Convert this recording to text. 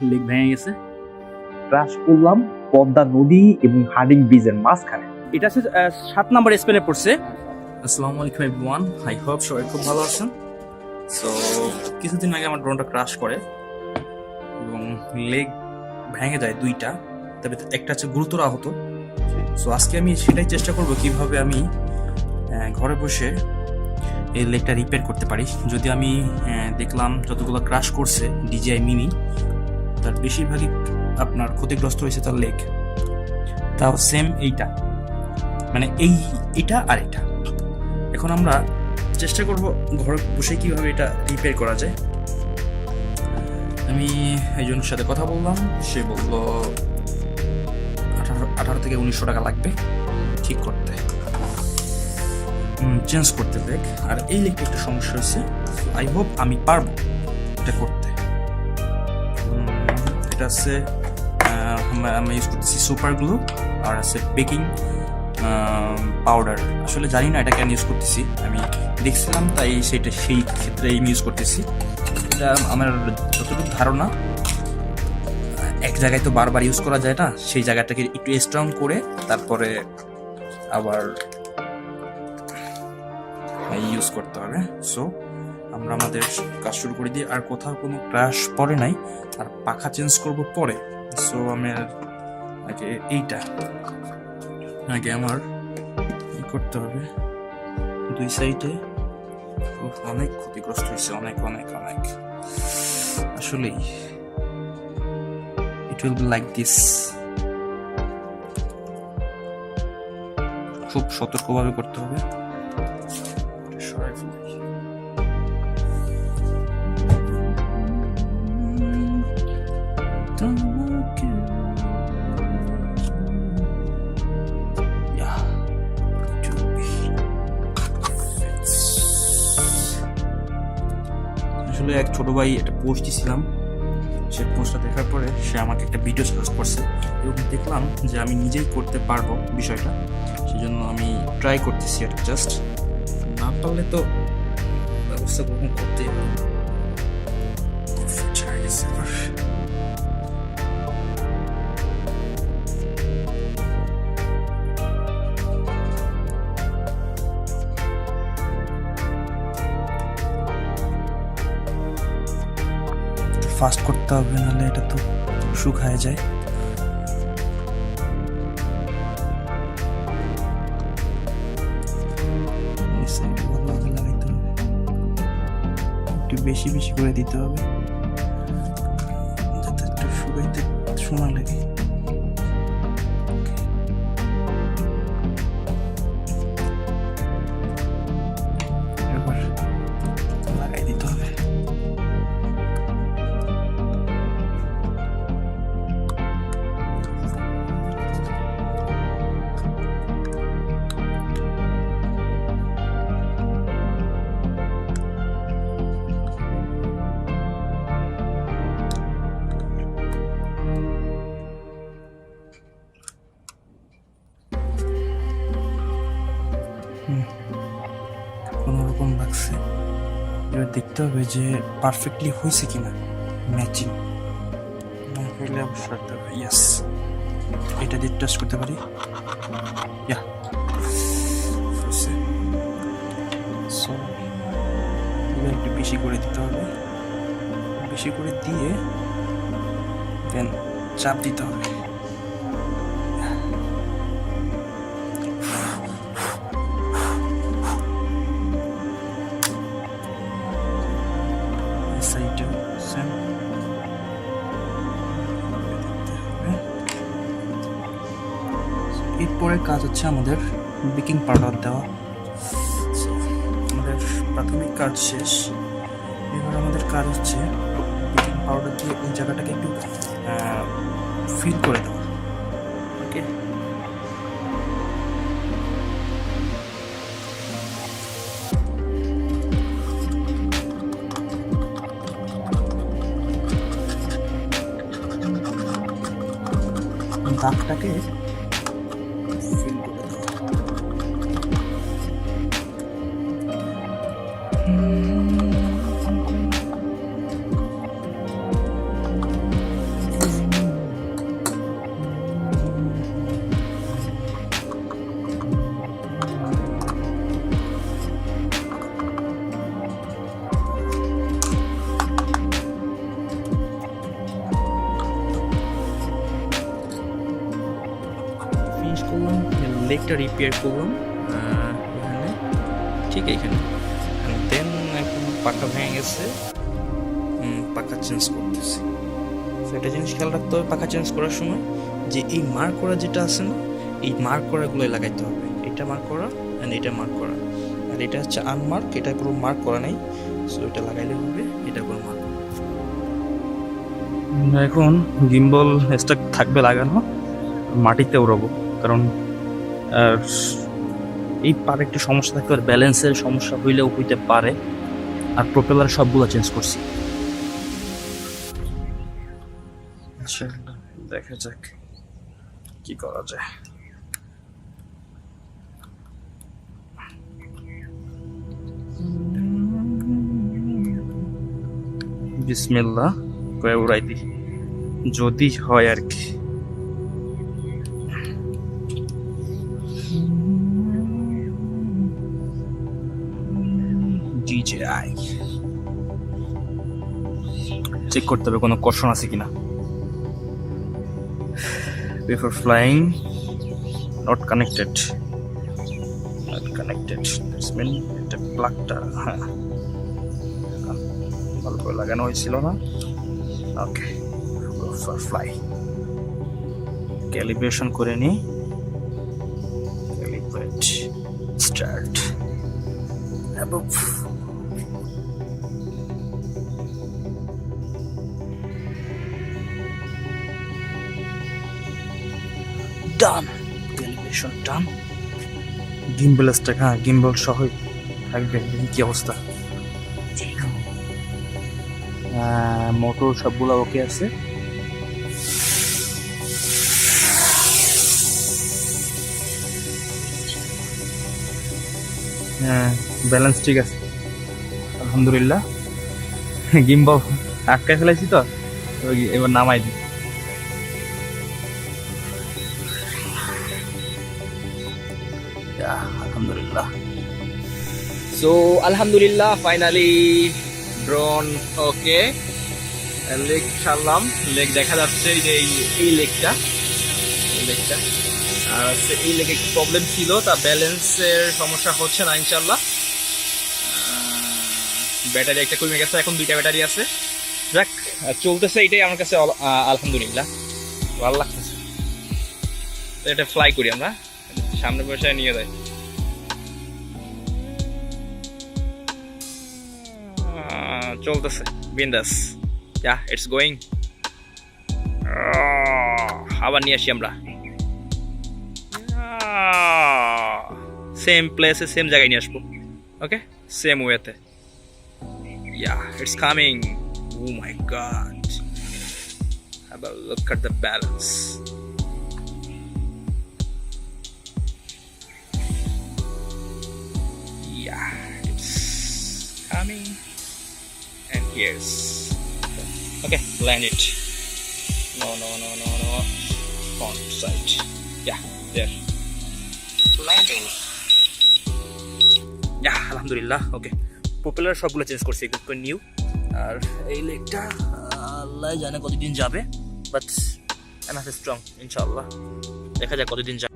Leg ভেঙে গেছে। Crush করলাম পদ্মা নদী এবং হার্ডিং ব্রিজের মাঝখানে। এটা হচ্ছে সাত নম্বর স্পেনে পড়ছে। আসসালামু আলাইকুম এভরিওয়ান আই হোপ সবাই খুব ভালো আছেন। সো কিছুদিন আগে আমার ড্রোনটা ক্রাশ করে এবং লেগ ভেঙে যায় দুইটা। তবে একটা হচ্ছে গুরুতর আহত। সো আজকে আমি সেটাই চেষ্টা করব কীভাবে আমি ঘরে বসে এই লেগটা রিপেয়ার করতে পারি। যদি আমি দেখলাম যতগুলো ক্রাশ করছে ডিজিআই মিনি তার বেশিরভাগই আপনার ক্ষতিগ্রস্ত হয়েছে তার লেগ। তাও সেম এইটা। মানে এই এটা আর এটা। এখন আমরা চেষ্টা করব ঘরে বসে কীভাবে এটা রিপেয়ার করা যায়। আমি একজনের সাথে কথা বললাম। সে বলল, আঠারো আঠারো থেকে উনিশশো টাকা লাগবে ঠিক করতে। চেঞ্জ করতে লেগ আর এই লেগটা একটা সমস্যা হয়েছে। আই হোপ আমি পারব এটা করতে। এটা আছে আমি ইউজ করতেছি সুপার গ্লু আর আছে বেকিং পাউডার আসলে জানি না এটা কেন ইউজ করতেছি, আমি দেখছিলাম তাই সেটা, সেই ক্ষেত্রে আমি ইউজ করতেছি। এটা আমার যতটুকু ধারণা, এক জায়গায় তো বারবার ইউজ করা যায় না, সেই জায়গাটাকে একটু স্ট্রং করে তারপরে আবার ইউজ করতে হবে। সো আমরা আমাদের কাজ শুরু করে দিই আর কোথাও কোনো ক্রাশ পড়ে নাই, আর পাখা চেঞ্জ করব পরে। সো আমার আগে এইটা, আগে আমার ই করতে হবে। দুই সাইডে অনেক ক্ষতিগ্রস্ত হয়েছে, অনেক অনেক অনেক। আসলেই it will be like this খুব সতর্কভাবে করতে হবে। আসলে এক ছোট ভাই একটা পোস্ট দিছিলাম। সে পোস্টটা দেখার পরে সে আমাকে একটা ভিডিও সাজেস্ট করছে। এবং দেখলাম যে আমি নিজেই করতে পারব বিষয়টা। সেজন্য আমি ট্রাই করতেছি এটা জাস্ট না পারলে তো ব্যবস্থা গ্রহণ করতেই হবে। ফাস্ট করতে হবে, নাহলে এটা তো শুকায় যায়। একটু বেশি বেশি করে দিতে হবে, যাতে একটু শুকাইতে সময় লাগে দেখতে হবে যে পারফেক্টলি হয়েছে কিনা ম্যাচিং না হলে অবশ্যই রাখতে হবে ইয়াস এটা দিয়ে টেস্ট করতে পারি। ইয়া একটু বেশি করে দিতে হবে। বেশি করে দিয়ে দেন চাপ দিতে হবে। এরপরে কাজ হচ্ছে আমাদের বেকিং পাউডার দেওয়া। আমাদের প্রাথমিক কাজ শেষ। এবার আমাদের কাজ হচ্ছে বেকিং পাউডার দিয়ে ওই জায়গাটাকে একটু ফিল করে দেওয়া। ওকে দাগটাকে লেকটা রিপেয়ার করলাম এখানে ঠিক এখানে পাখা ভেঙে গেছে। পাখা চেঞ্জ করতেছি। একটা জিনিস খেয়াল রাখতে হবে পাখা চেঞ্জ করার সময়, যে এই মার্ক করা যেটা আছে না, এই মার্ক করাগুলো লাগাইতে হবে। এটা মার্ক করা অ্যান্ড এটা মার্ক করা। আর এটা হচ্ছে আনমার্ক এটা কোনো মার্ক করা নেই। সো এটা লাগাইলে হবে, এটা কোনো মার্ক এখন গিম্বল স্টক থাকবে লাগানো, মাটিতে উড়াবো। কারণ, আর এই পারে একটু সমস্যা থাকতে পারে ব্যালেন্সের সমস্যা হইলেও হইতে পারে। আর প্রপেলার সবগুলো চেঞ্জ করছি। আচ্ছা দেখা যাক কি করা যায়। বিসমিল্লাহ, কয়ে উড়াই দি যদি হয় আর কি। DJI চেক করতে হবে কোনো কষণ আছে কিনা। Before flying not connected not connected that's mean এটা প্লাগটা হ্যাঁ। ভালো করে লাগানো হয়েছিল না? ওকে ফর ফ্লাই ক্যালিব্রেশন করে নি। Calibrate start above done. Calibration done. Gimbal stuck হ্যাঁ গিম্বল সহই থাকবে দেখি কি অবস্থা? মোটর সবগুলো ওকে আছে? হ্যাঁ ব্যালেন্স ঠিক আছে। আলহামদুলিল্লাহ। গিম্বল আটকায় ফেলেছি তো এবার নামাই দিই। আলহামদুলিল্লাহ। সো আলহামদুলিল্লাহ ফাইনালি ড্রোন ওকে লেক ছাড়লাম লেক দেখা যাচ্ছে যে এই- লেকটা এই লেকটা আর এই লেকে একটু প্রবলেম ছিল, তা ব্যালেন্সের সমস্যা হচ্ছে না ইনশাল্লাহ ব্যাটারি একটা কমে গেছে, এখন দুইটা ব্যাটারি আছে। যাক, চলতেছে এটাই আমার কাছে আলহামদুলিল্লাহ। ভালো লাগতেছে। এটা ফ্লাই করি আমরা। সামনে বসে নিয়ে যাই। চলতেছে বিন্দাস যা ইটস গোয়িং আবার নিয়ে আসি আমরা সেম প্লেসে সেম জায়গায় নিয়ে আসব ওকে সেম ওয়েতে yeah it's coming oh my god have a look at the balance Yeah, it's coming. And. Okay, land it. No, no, no, no, no. Front side. Yeah, there. Landing. Yeah, আলহামদুলিল্লাহ ওকে popular সবগুলো change করছি একটু new আর এই লেগটা আল্লাহ জানে কতদিন যাবে but enough strong ইনশাআল্লাহ দেখা যাক কতদিন যাবে